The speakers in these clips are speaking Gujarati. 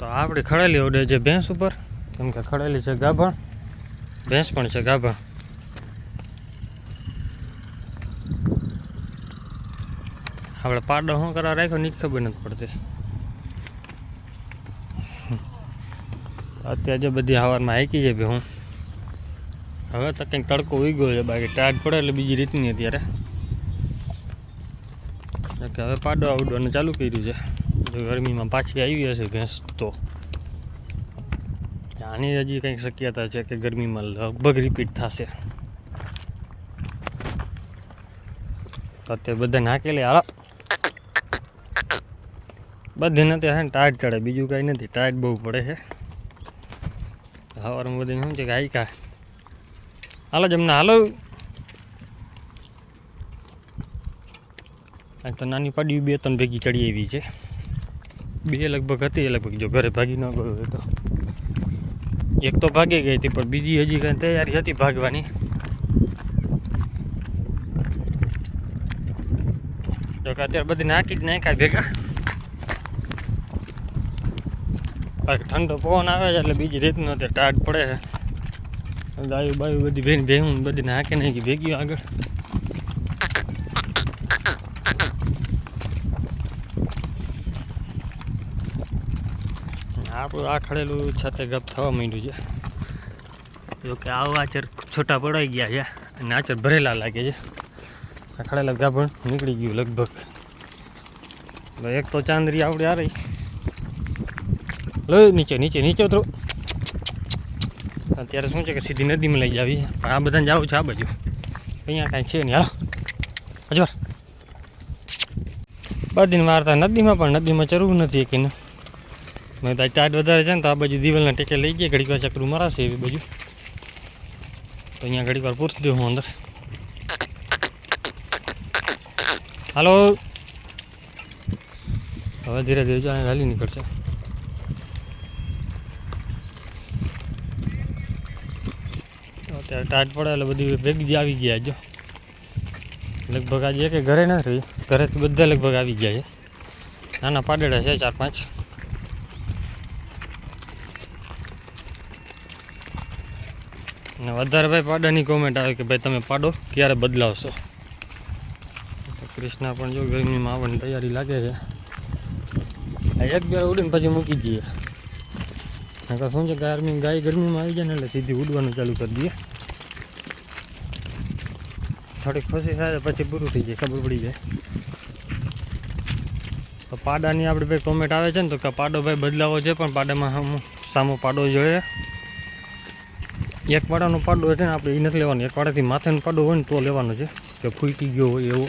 તો આપણે ખડેલી ઉડે છે ભેંસ ઉપર, કેમ કે ખડેલી છે ગાભણ, ભેંસ પણ છે ગાભણ. આપણે પાડો શું કરવા રાખ્યો ની જ ખબર નથી પડતી. અત્યારે જો બધી હવારમાં હાકી છે હું. હવે તો કંઈક તડકો ઉગ્યો છે, બાકી ટાઢ પડે એટલે બીજી રીતની અત્યારે. હવે પાડો આવડવાનું ચાલુ કર્યું છે. ગરમીમાં પાછી આવી હશે ભેંસ તો. આની હજી કંઈક શક્યતા છે કે ગરમીમાં લગભગ રિપીટ થશે. અત્યારે બધા નાખેલી હાલો. બધી નથી હે ને ટાઈટ ચડે, બીજું કાંઈ નથી ટાઈટ બહુ પડે છે. સવારમાં બધી શું છે કે હાઈકા હાલો જમના, હાલો. તો નાની પાડી બે ત્રણ ભેગી ચડી આવી છે. બે લગભગ હતી લગભગ જો ઘરે ભાગી ન ગયો હોય તો. એક તો ભાગી ગઈ હતી, પણ બીજી હજી કાંઈ તૈયારી હતી ભાગવાની. કે અત્યારે બધી નાખી જ નાખ્યા ભેગા. બાકી ઠંડો પવન આવે છે એટલે બીજી રીતનો તે ટાટ પડે છે. ગાયું બાયું બધી ભેન ભેહું બધી નાખી નાખી ભેગી આગળ. આપણું આખડેલું છતે ગપ થવા માંડ્યું છે. જો કે આવા આચર છોટા પડાઈ ગયા છે અને આચર ભરેલા લાગે છે. આ ખડેલા ગાભણ નીકળી ગયું લગભગ. એક તો ચાંદરી આવડે આ રહી. નીચે નીચે નીચે ઉતરો. અત્યારે શું છે કે સીધી નદીમાં લઈ જાવી આ બધાને જવું છે આ બાજુ. અહીંયા કાંઈ છે નહીં, હાલો. હજુ બધીને વાર્તા નદીમાં, પણ નદીમાં ચરવું નથી કે મેં તો ટાટ વધારે છે ને તો આ બાજુ દિવાલના ટેકે લઈ ગયા. ઘડીક વાર ચકરું મરાશે એવી બાજુ. તો અહીંયા ઘડીક વાર પૂરતી દઉં હું અંદર. હાલો. હવે ધીરે ધીરે જો અહીંયા હાલી નીકળશે. અત્યારે ટાટ પડે એટલે બધી ભેગી આવી ગયા જો. લગભગ આજે કે ઘરે નથી ઘરેથી બધા લગભગ આવી ગયા છે. નાના પાડેડા છે ચાર પાંચ. વધારે પાડાની કોમેન્ટ આવે કે ભાઈ તમે પાડો, ક્યારે બદલાવશો? ક્રિષ્ના પણ જો ગરમીમાં આવવાની તૈયારી લાગે છે. એક બે ઉડીને પછી મૂકી દઈએ. નકર શું છે ગરમી, ગાય ગરમીમાં આવી જાય ને એટલે સીધી ઉડવાનું ચાલુ કરી દઈએ. થોડીક ખુશી થાય પછી પૂરું થઈ જાય, ખબર પડી જાય. તો પાડાની આપણે ભાઈ કોમેન્ટ આવે છે ને તો કે પાડો ભાઈ બદલાવો છે પણ પાડામાં સામો પાડો જોઈએ. એક પાડાનો પાડો છે ને, આપણે એ નથી લેવાનો. એક પાડાથી માથેનો પાડો હોય ને, તો લેવાનો છે. કે ફૂટી ગયો હોય એવો.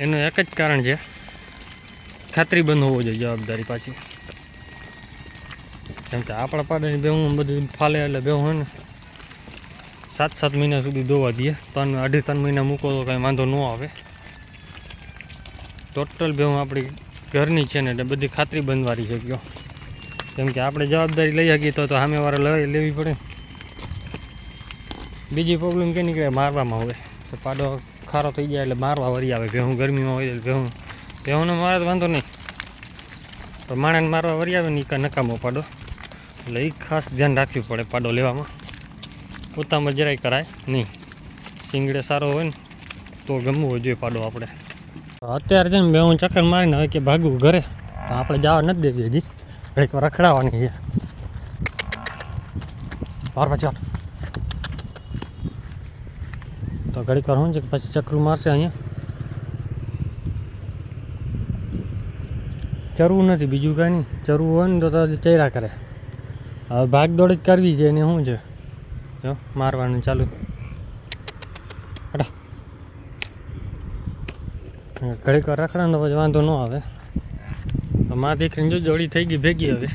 એનું એક જ કારણ છે ખાતરી બંધ હોવો જોઈએ જવાબદારી પાછી. કેમ કે આપણા પાડાની બેહું બધું ફાલે એટલે બેહું હોય ને. સાત સાત મહિના સુધી દોવા દઈએ. ત્રણ, અઢી, ત્રણ મહિના મૂકો તો કાંઈ વાંધો ન આવે. ટોટલ બેહું આપણી ઘરની છે ને, એટલે બધી ખાતરી બંધવાળી છે કયો કેમ કે આપણે જવાબદારી લઈ શકીએ તો તો સામેવાળા લઈ લેવી પડે. બીજી પ્રોબ્લેમ કે નીકળે મારવામાં હોય તો પાડો ખારો થઈ જાય એટલે મારવા વળી આવે. ભેહું ગરમીમાં હોય એટલે ભેહું. ભેહુંને મારે તો વાંધો નહીં. પણ માણસને મારવા વળી આવે ને એ નકામો પાડો. એટલે એ ખાસ ધ્યાન રાખવું પડે પાડો લેવામાં. ઉતામાં જરાય કરાય નહીં. સિંગડે સારો હોય ને તો ગમવો જોઈએ પાડો આપણે. અત્યારે છે ને બે હું ચક્કર મારીને હવે કે ભાગવું ઘરે. આપણે જવા નથી દેવી હજી. ઘડીક રખડાવાની છે. બાર પછી તો ઘડીક વાર શું છે પછી ચક્રું મારશે અહીંયા? ચરવું નથી, બીજું કાંઈ નહીં. ચરવું હોય ને તો ચૈરા કરે. હવે ભાગ દોડ જ કરવી છે એને શું છે? જો, મારવાનું ચાલુ. હટા. ઘડીક વાર રખડા તો પછી વાંધો ન આવે. મા દીકરીને જો જોડી થઈ ગઈ, ભેગી હવે.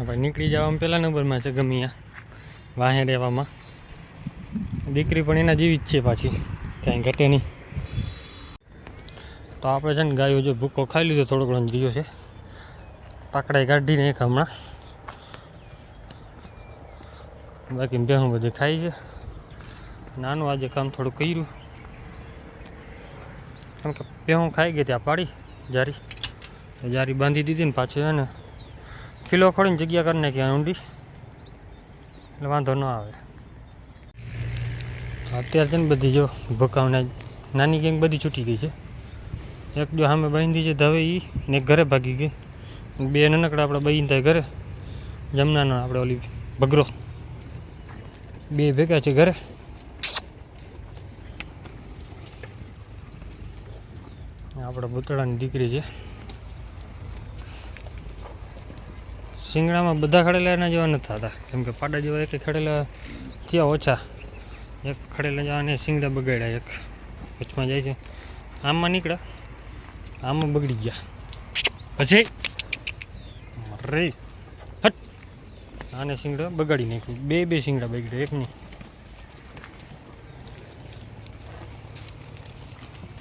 આપણે નીકળી જવામાં પહેલા નંબરમાં છે ગમિયા વાહે રહેવામાં. દીકરી પણ એના જેવી જ છે પાછી ક્યાંય ઘટે નહીં. તો આપણે છે ને ગાયો જો ભૂકો ખાઈ લીધો થોડો ઘણો રહ્યો છે. પાકડાઈ કાઢીને એક હમણાં. બાકી બેહું બધું ખાઈ છે. નાનું આજે કામ થોડું કર્યું. કેમ કે પેહું ખાઈ ગઈ ત્યાં પાડી, જારી. જારી બાંધી દીધી ને પાછી એને ખીલો ખોડીને જગ્યા કરી નાખી ઊંડી. એટલે વાંધો ન આવે. અત્યારે છે ને બધી જો ભૂકાવના નાની ગેંગ બધી છૂટી ગઈ છે. એક જો સામે બાંધી છે ધવે એ ને ઘરે ભાગી ગઈ. બે નાનકડા આપણે બહીને થાય ઘરે. જમનાનો આપણે ઓલી ભગરો. બે ભેગા છે ઘરે. આપણે ભૂતળાની દીકરી છે. શિંગડામાં બધા ખડેલા એના જેવા નથી થતા. કેમ કે પાડા જેવા એક ખડેલા થયા ઓછા. એક ખડેલા જવાને શિંગડા બગાડ્યા એક. વચમાં જાય છે. આમમાં નીકળ્યા આમાં બગડી ગયા. પછી રે હટ. આને શિંગડા બગાડી નાખ્યું. બે બે શિંગડા બગડ્યા, એક નહીં.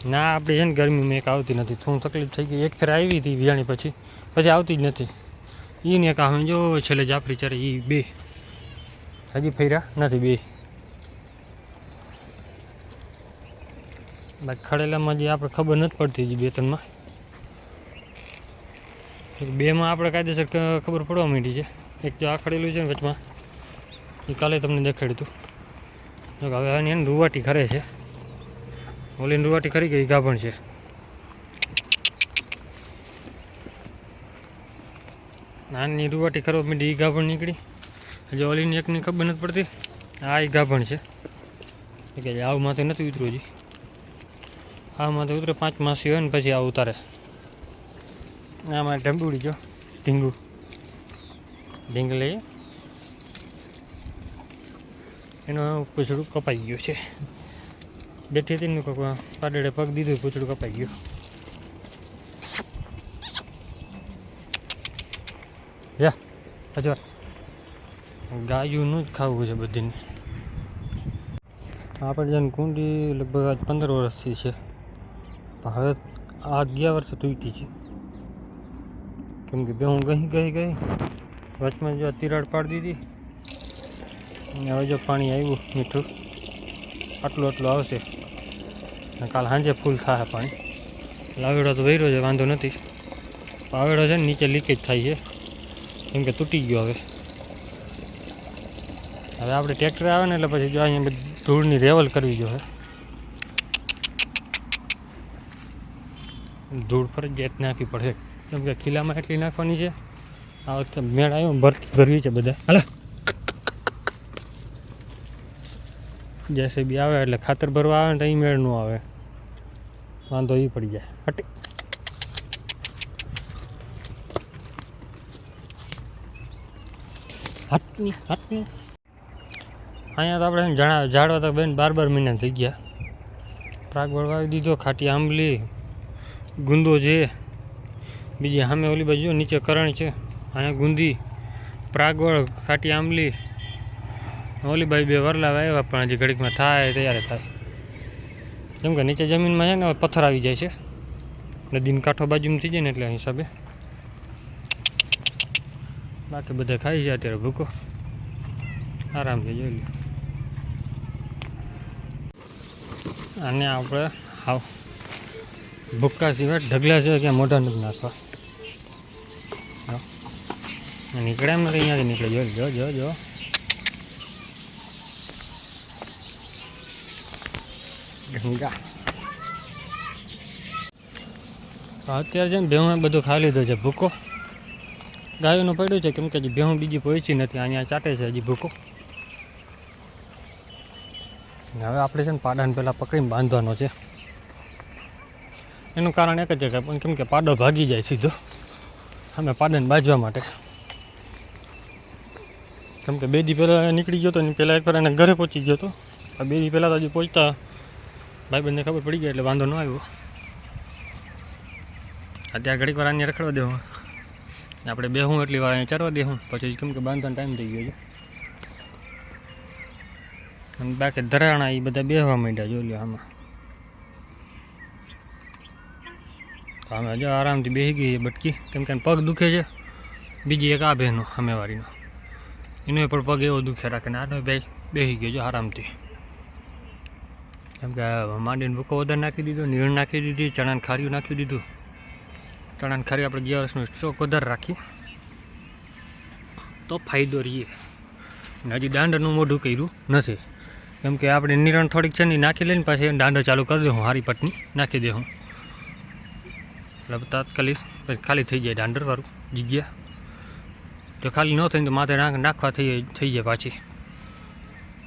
ના, આપણે છે ને ગરમીમાં એક આવતી નથી. થોડું તકલીફ થઈ ગઈ. એક ફેર આવી હતી વિયાણી પછી. પછી આવતી જ નથી. એને એક આવે જો છેલ્લે જાફરી ચારે એ બે. હજી ફર્યા નથી બે. બાકી ખડેલામાં જે આપણે ખબર નથી પડતી હજી બે ત્રણમાં બેમાં આપણે કાયદેસર ખબર પડવા માંડી છે. એક જો આ ખડેલું છે ને વચમાં. એ કાલે તમને દેખાડ્યું હતું. હવે આની રૂવાટી ખરે છે. ઓલીને રૂવાટી કરી ગઈ ગાભણ છે? નાની રૂવાટી કરવા માંડી એ ગાભણ નીકળી. હજી ઓલીની એકની ખબર નથી પડતી. આ એ ગાભણ છે. કે આવું માથે નથી ઉતરવું હજી. આ માથે ઉતરે, પાંચ માસી હોય ને પછી આ ઉતારે. આમાં ઢંબુડી જો, ઢીંગુ. લઈએ એનો પૂછડું કપાઈ ગયું છે. બેઠી હતી ને કોક પાડેડે પગ દીધું પૂછડું કપાઈ ગયું. યા હજુ ગાયુંનું જ ખાવું છે બધીને. આપણે જેને કુંડી લગભગ આજ પંદર વર્ષથી છે. હવે આ અગિયાર વર્ષે તૂટી છે. કેમ કે બે હું ગઈ ગઈ ગઈ વચમાં જો તિરાડ પાડી દીધી, અને હવે જો પાણી આવ્યું, મીઠું, આટલું આટલું આવશે. કાલ સાંજે ફૂલ થાય પાણી. લાવેડો તો વહેરો છે, વાંધો નથી. પાવેડો છે ને નીચે લીકેજ થાય છે. કેમ કે તૂટી ગયો હવે. હવે આપણે ટ્રેક્ટર આવે ને એટલે પછી જો અહીંયા ધૂળની રેવલ કરવી જોઈએ. ધૂળ ફરજિયાત નાખવી પડશે. કેમ કે ખીલામાં એટલી નાખવાની છે. આ વખતે મેળ આવ્યો, ભરતી ભરવી છે બધા. હાલો. જેસે બી આવે એટલે ખાતર ભરવા આવે ને તો એ મેળ ન આવે. વાંધો એ પડી જાય. હટી. હટની હટની. અહીંયા તો આપણે જણા ઝાડવા તો બેન બાર બાર મહિના થઈ ગયા. પ્રાગવળ વાવી દીધો, ખાટી આંબલી, ગુંદો છે. બીજી સામે ઓલી બાજુ નીચે કરણ છે. અહીંયા ગુંદી, પ્રાગવળ, ખાટી આંબલી. ઓલી બાજુ બે વરલા વાવ્યા પણ હજી ઘડીકમાં થાય, તૈયાર થાય. કેમ કે નીચે જમીનમાં છે ને પથ્થર આવી જાય છે. નદીનો કાંઠો બાજુમાં થઈ જાય ને એટલે હિસાબે. બાકી બધા ખાઈ છે અત્યારે ભૂકો. આરામથી જોઈ લો. અને આપણે હાવ ભૂક્કા સિવાય ઢગલા સિવાય ક્યાં મોઢા નથી નાખવા. નીકળે એમ નથી અહીંયાથી નીકળે જો જો જો જો. ગંગા અત્યારે છે ને ભેહું બધું ખાઈ લીધું છે ભૂકો. ગાયોનું પડ્યું છે કેમ કે ભેહું બીજી પહોંચી નથી, અહીંયા ચાટે છે હજી ભૂકો. હવે આપણે છે ને પાડાને પહેલાં પકડીને બાંધવાનો છે. એનું કારણ એક જ છે કે કેમ કે પાડો ભાગી જાય સીધો. અમે પાડાને બાંધવા માટે. કેમ કે બે દી પહેલાં નીકળી ગયો હતો ને પહેલાં એકવાર એને ઘરે પહોંચી ગયો આ બે દી પહેલાં તો હજી પહોંચતા ભાઈબંધને ખબર પડી ગઈ એટલે વાંધો ન આવ્યો. અત્યારે ઘડીક વાર આને રખડવા દેવું. આપણે બેહું એટલી વાર અહીંયા ચરવા દેવું પછી કેમ કે બાંધવાનો ટાઈમ થઈ ગયો છે. અને બાકી ધરાણા એ બધા બેહવા માંડ્યા જોઈ લો આમાં. અમે જો આરામથી બેસી ગઈ બટકી. કેમ કે પગ દુખે છે. બીજી એક આ બહેનો સામેવાળીનો. એનો પણ પગ એવો દુખે રાખે ને આનો ભાઈ બેસી ગયો છે આરામથી. કેમ કે માંડીને ભૂકો વધારે નાખી દીધો, નીણ નાખી દીધી, ચણાને ખારીયું નાખી દીધું. ચણાને ખારી આપણે ગયા વર્ષનો સ્ટોક વધારે રાખી. તો ફાયદો રહીએ. હજી દાંડરનું મોઢું કર્યું નથી. કેમ કે આપણે નિરણ થોડીક છે ને નાખી લઈને પાછી દાંડર ચાલુ કરી દઉં હારી પટની નાખી દઉં એટલે તાત્કાલિક પછી ખાલી થઈ જાય દાંડરવાળું જગ્યા. તો ખાલી ન થઈને તો માથે નાખ નાખવા થઈ થઈ જાય પાછી.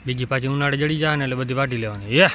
બીજી પાછી ઉનાળે જડી જાય ને એટલે બધી વાટી લેવાની. યે!